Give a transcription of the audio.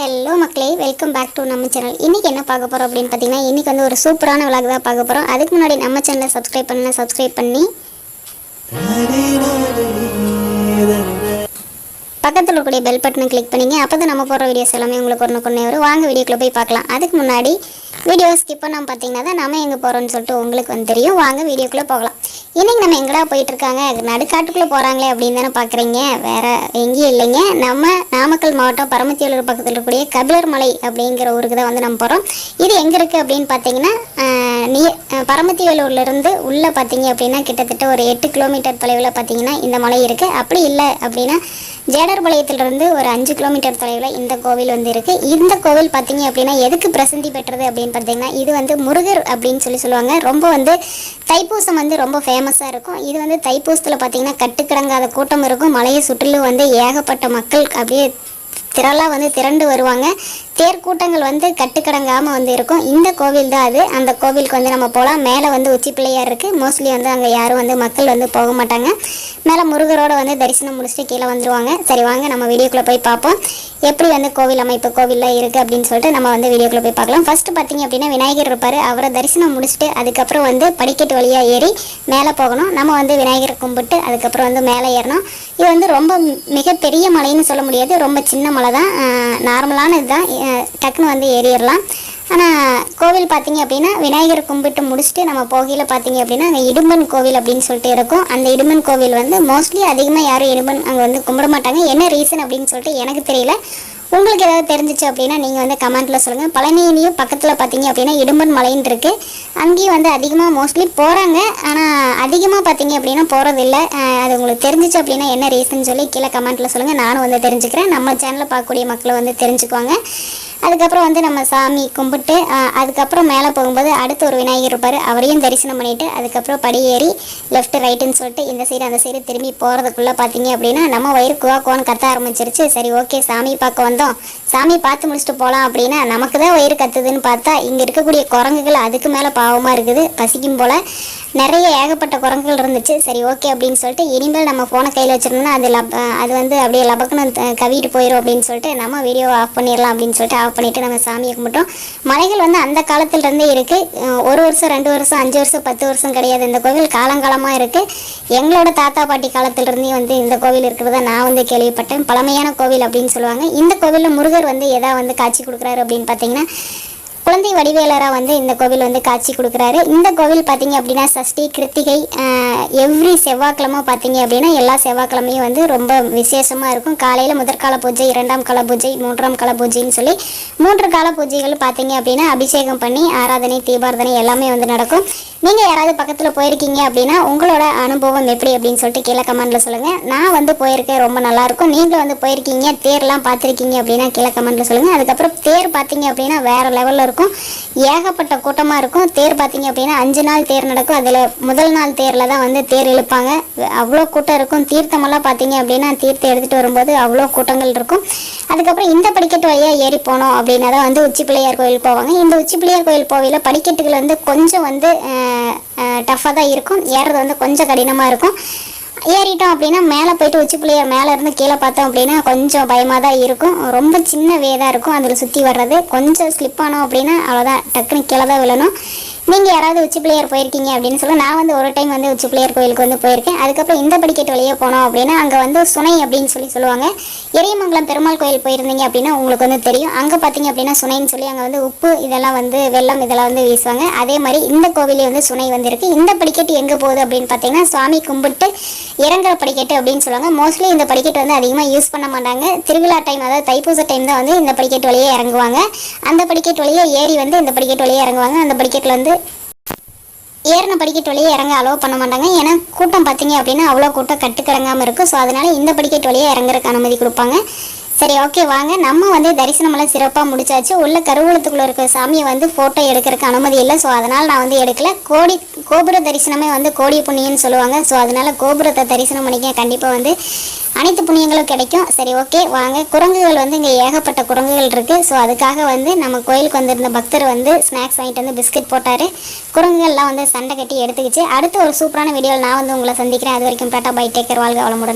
Hello மக்களே welcome back to நம்ம channel இன்றைக்கி என்ன பார்க்க போகிறோம் அப்படின்னு பார்த்தீங்கன்னா இன்றைக்கி வந்து ஒரு சூப்பரான விளாக் தான் பார்க்க போகிறோம் அதுக்கு முன்னாடி நம்ம சேனலை சப்ஸ்கிரைப் பண்ணல சப்ஸ்கிரைப் பண்ணி. பக்கத்தில் இருக்கக்கூடிய பெல் பட்டனை கிளிக் பண்ணிங்க. அப்போ தான் நம்ம போடுற வீடியோஸ் எல்லாமே உங்களுக்கு ஒன்று கொண்டு வரும். வாங்க வீடியோக்குள்ளே போய் பார்க்கலாம். அதுக்கு முன்னாடி வீடியோ ஸ்கிப் பண்ணாமல் பார்த்தீங்கன்னா தான் நம்ம எங்கே போகிறோம்னு சொல்லிட்டு உங்களுக்கு வந்து தெரியும். வாங்க வீடியோக்குள்ளே போகலாம். இன்றைக்கி நம்ம எங்கடா போயிட்டுருக்காங்க? நடுக்காட்டுக்குள்ளே போகிறாங்களே அப்படின்னு தானே பார்க்குறீங்க வேறு எங்கேயும் இல்லைங்க. நம்ம நாமக்கல் மாவட்டம் பரமத்தியூர் பக்கத்தில் இருக்கக்கூடிய கபிலர் மலை அப்படிங்கிற ஊருக்கு தான் வந்து நம்ம போகிறோம் இது எங்கே இருக்குது அப்படின்னு பார்த்தீங்கன்னா நிய நீ ஆஹ், உள்ளே பார்த்தீங்க அப்படின்னா கிட்டத்தட்ட ஒரு எட்டு கிலோமீட்டர் தொலைவில் பார்த்தீங்கன்னா இந்த மலை இருக்குது அப்படி இல்லை அப்படின்னா ஜேடர்பாளையத்திலிருந்து ஒரு அஞ்சு கிலோமீட்டர் தொலைவில் இந்த கோவில் வந்து இருக்குது இந்த கோவில் பார்த்தீங்க அப்படின்னா எதுக்கு பிரசித்தி பெற்றது அப்படின்னு பார்த்தீங்கன்னா இது வந்து முருகர் அப்படின்னு சொல்லி சொல்லுவாங்க. ரொம்ப வந்து தைப்பூசம் வந்து ரொம்ப ஃபேமஸாக இருக்கும். இது வந்து தைப்பூசத்தில் பார்த்தீங்கன்னா கட்டுக்கிடங்காத கூட்டம் இருக்கும். மலையை சுற்றிலும் வந்து ஏகப்பட்ட மக்கள் அப்படியே திரளாக வந்து திரண்டு வருவாங்க. தேர் கூட்டங்கள் வந்து கட்டுக்கடங்காமல் வந்து இருக்கும். இந்த கோவில் தான் அது. அந்த கோவிலுக்கு வந்து நம்ம போகலாம் மேலே வந்து உச்சி பிள்ளையார் இருக்குது மோஸ்ட்லி வந்து அங்கே யாரும் வந்து மக்கள் வந்து போக மாட்டாங்க. மேலே முருகரோட வந்து தரிசனம் முடிச்சுட்டு கீழே வந்துருவாங்க. சரி வாங்க. நம்ம வீடியோக்குள்ளே போய் பார்ப்போம். எப்படி வந்து கோவில் அமைப்பு கோவிலில் இருக்குது அப்படின்னு சொல்லிட்டு நம்ம வந்து வீடியோக்குள்ளே போய் பார்க்கலாம். ஃபஸ்ட்டு பார்த்தீங்க அப்படின்னா விநாயகர் இருப்பார். அவரை தரிசனம் முடிச்சுட்டு அதுக்கப்புறம் வந்து படிக்கட்டு வழியாக ஏறி மேலே போகணும். நம்ம வந்து விநாயகரை கும்பிட்டு அதுக்கப்புறம் வந்து மேலே ஏறணும். இது வந்து ரொம்ப மிகப்பெரிய மலைன்னு சொல்ல முடியாது. ரொம்ப சின்ன மலை தான் நார்மலான இதுதான் டக்குன்னு வந்து ஏறிடலாம். ஆனால் கோவில் பார்த்தீங்க அப்படின்னா விநாயகர் கும்பிட்டு முடிச்சுட்டு நம்ம போகையில் பார்த்தீங்க அப்படின்னா அங்கே இடும்பன் கோவில் அப்படின்னு சொல்லிட்டு இருக்கும். அந்த இடும்பன் கோவில் வந்து மோஸ்ட்லி அதிகமாக யாரும் இடும்பன் அங்கே வந்து கும்பிட மாட்டாங்க. என்ன ரீசன் அப்படின்னு சொல்லிட்டு எனக்கு தெரியல. உங்களுக்கு ஏதாவது தெரிஞ்சிச்சு அப்படின்னா நீங்கள் வந்து கமெண்ட்டில் சொல்லுங்கள் பழனியிலையும் பக்கத்தில் பார்த்தீங்க அப்படின்னா இடும்பன் மலைன்னு இருக்குது அங்கேயும் வந்து அதிகமாக மோஸ்ட்லி போகிறாங்க ஆனால் அதிகமாக பார்த்தீங்க அப்படின்னா போகிறதில்ல அது உங்களுக்கு தெரிஞ்சிச்சு அப்படின்னா என்ன ரீசன் சொல்லி கீழே கமெண்ட்டில் சொல்லுங்கள் நானும் வந்து தெரிஞ்சுக்கிறேன். நம்ம சேனலில் பார்க்கக்கூடிய மக்களை வந்து தெரிஞ்சுக்குவாங்க. அதுக்கப்புறம் வந்து நம்ம சாமி கும்பிட்டு அதுக்கப்புறம் மேலே போகும்போது அடுத்து ஒரு விநாயகர் இருப்பார். அவரையும் தரிசனம் பண்ணிவிட்டு அதுக்கப்புறம் படியேறி ஏறி லெஃப்ட் ரைட்டுன்னு சொல்லிட்டு இந்த சைடு அந்த சைடு திரும்பி போகிறதுக்குள்ளே பார்த்தீங்க அப்படின்னா நம்ம வயிறு குவா கோன்னு கத்த ஆரம்பிச்சிருச்சு. சரி ஓகே சாமி பார்க்க வந்தோம். சாமி பார்த்து முடிச்சுட்டு போகலாம் அப்படின்னா நமக்கு தான் வயிறு கத்துதுன்னு பார்த்தா இங்கே இருக்கக்கூடிய குரங்குகள் அதுக்கு மேலே பாவமாக இருக்குது. பசிக்கும் போல் நிறைய ஏகப்பட்ட குரங்குகள் இருந்துச்சு. சரி ஓகே அப்படின்னு சொல்லிட்டு இனிமேல் நம்ம ஃபோனை கையில் வச்சிருந்தோம்னா அது லப் அது வந்து அப்படியே லபக்குன்னு கவிட்டு போயிடும் அப்படின்னு சொல்லிட்டு நம்ம வீடியோவை ஆஃப் பண்ணிடலாம் அப்படின்னு சொல்லிட்டு ஆஃப் பண்ணிவிட்டு நம்ம சாமியை கும்பிட்டோம். மலைகள் வந்து அந்த காலத்திலிருந்தே இருக்குது ஒரு வருஷம் ரெண்டு வருஷம் அஞ்சு வருஷம் பத்து வருஷம் கிடையாது. இந்த கோவில் காலங்காலமாக இருக்குது எங்களோட தாத்தா பாட்டி காலத்திலிருந்தே வந்து இந்த கோவில் இருக்கிறத நான் வந்து கேள்விப்பட்டேன். பழமையான கோவில் அப்படின்னு சொல்லுவாங்க. இந்த கோவிலில் முருகர் வந்து எதா வந்து காட்சி கொடுக்குறாரு அப்படின்னு பார்த்தீங்கன்னா குழந்தை வடிவேலராக வந்து இந்த கோவில் வந்து காட்சி கொடுக்குறாரு. இந்த கோவில் பார்த்தீங்க அப்படின்னா சஷ்டி கிருத்திகை எவ்ரி செவ்வாய்க்கிழமை பார்த்தீங்க அப்படின்னா எல்லா செவ்வாய்க்கிழமையும் வந்து ரொம்ப விசேஷமாக இருக்கும். காலையில் முதற்கால பூஜை இரண்டாம் கால பூஜை மூன்றாம் கால பூஜைன்னு சொல்லி மூன்று கால பூஜைகள் பார்த்தீங்க அப்படின்னா அபிஷேகம் பண்ணி ஆராதனை தீபாராதனை எல்லாமே வந்து நடக்கும். நீங்கள் யாராவது பக்கத்தில் போயிருக்கீங்க அப்படின்னா உங்களோட அனுபவம் எப்படி அப்படின்னு சொல்லிட்டு கீழே கமெண்ட்டில் சொல்லுங்கள் நான் வந்து போயிருக்கேன் ரொம்ப நல்லாயிருக்கும் நீங்களும் வந்து போயிருக்கீங்க தேர்லாம் பார்த்துருக்கீங்க அப்படின்னா கீழே கமெண்ட்டில் சொல்லுங்கள் அதுக்கப்புறம் தேர் பார்த்தீங்க அப்படின்னா வேறு லெவலில் இருக்கும். ஏகப்பட்ட கூட்டமாக இருக்கும். தேர் பார்த்தீங்க அப்படின்னா அஞ்சு நாள் தேர் நடக்கும். அதில் முதல் நாள் தேரில் தான் வந்து தேர் இழுப்பாங்க. அவ்வளோ கூட்டம் இருக்கும். தீர்த்தமெல்லாம் பார்த்தீங்க அப்படின்னா தீர்த்தம் எடுத்துகிட்டு வரும்போது அவ்வளோ கூட்டங்கள் இருக்கும். அதுக்கப்புறம் இந்த படிக்கட்டு வழியாக ஏறி போனோம் அப்படின்னா தான் வந்து உச்சி பிள்ளையார் கோயில் போவாங்க. இந்த உச்சி பிள்ளையார் கோயில் போவையில் படிக்கட்டுகள் வந்து கொஞ்சம் வந்து டஃப்பாக தான் இருக்கும். ஏறது வந்து கொஞ்சம் கடினமாக இருக்கும். ஏறிட்டோம் அப்படின்னா மேலே போயிட்டு உச்சி பிள்ளையார் மேலே இருந்து கீழே பார்த்தோம் அப்படின்னா கொஞ்சம் பயமாக தான் இருக்கும். ரொம்ப சின்ன வேதாக இருக்கும். அதில் சுற்றி வர்றது. கொஞ்சம் ஸ்லிப் ஆனோம் அப்படின்னா அவ்வளோதான் டக்குன்னு கீழே தான் விழணும். நீங்கள் யாராவது உச்சி பிள்ளையார் போயிருக்கீங்க அப்படின்னு சொல்லி நான் வந்து ஒரு டைம் வந்து உச்சி பிள்ளையார் கோயிலுக்கு வந்து போயிருக்கேன். அதுக்கப்புறம் இந்த படிக்கட்டு வழியே போனோம் அப்படின்னா அங்கே வந்து சுனை அப்படின்னு சொல்லி சொல்லுவாங்க. எரியமங்கலம் பெருமாள் கோயில் போயிருந்தீங்க அப்படின்னா உங்களுக்கு வந்து தெரியும். அங்கே பார்த்தீங்க அப்படின்னா சுனைன்னு சொல்லி அங்கே வந்து உப்பு இதெல்லாம் வந்து வெள்ளம் இதெல்லாம் வந்து வீசுவாங்க. அதே மாதிரி இந்த கோவிலே வந்து சுனை வந்து இந்த படிக்கட்டு எங்கே போகுது அப்படின்னு பார்த்தீங்கன்னா சுவாமி கும்பிட்டு இறங்குற படிக்கட்டு அப்படின்னு சொல்லுவாங்க. மோஸ்ட்லி இந்த படிக்கட்டு வந்து அதிகமாக யூஸ் பண்ண மாட்டாங்க. திருவிழா டைம் அதாவது தைப்பூச டைம் தான் வந்து இந்த படிக்கட்டு வழியே இறங்குவாங்க. அந்த படிக்கட்டு வழியே ஏறி வந்து இந்த படிக்கட்டு வழியே இறங்குவாங்க. அந்த படிக்கட்டில் வந்து ஏறின படிக்கட்டு வழியே இறங்க அலோவ் பண்ண மாட்டாங்க. ஏன்னா கூட்டம் பார்த்தீங்க அப்படின்னா அவ்வளோ கூட்டம் கட்டுக்கடங்காமல் இருக்கும். ஸோ அதனால இந்த படிக்கட்டு வழியே இறங்குறதுக்கு அனுமதி கொடுப்பாங்க. சரி ஓகே வாங்க. நம்ம வந்து தரிசனமெல்லாம் சிறப்பாக முடிச்சாச்சு. உள்ள கருவூலத்துக்குள்ளே இருக்கிற சாமியை வந்து ஃபோட்டோ எடுக்கிறதுக்கு அனுமதி இல்லை. ஸோ அதனால் நான் வந்து எடுக்கல. கோடி கோபுர தரிசனமே வந்து கோடி புண்ணியம்னு சொல்லுவாங்க. ஸோ அதனால் கோபுரத்தை தரிசனம் பண்ணிக்க கண்டிப்பாக வந்து அனைத்து புண்ணியங்களும் கிடைக்கும். சரி ஓகே வாங்க. குரங்குகள் வந்து இங்கே ஏகப்பட்ட குரங்குகள் இருக்குது ஸோ அதுக்காக வந்து நம்ம கோயிலுக்கு வந்திருந்த பக்தர் வந்து ஸ்நாக்ஸ் வாங்கிட்டு வந்து பிஸ்கட் போட்டார். குரங்குகள்லாம் வந்து சண்டை கட்டி எடுத்துக்கிச்சு. அடுத்து ஒரு சூப்பரான வீடியோவில் நான் வந்து உங்களை சந்திக்கிறேன். அது வரைக்கும் டாட்டா பை டேக்கர் வாழ்க வளமுடன்.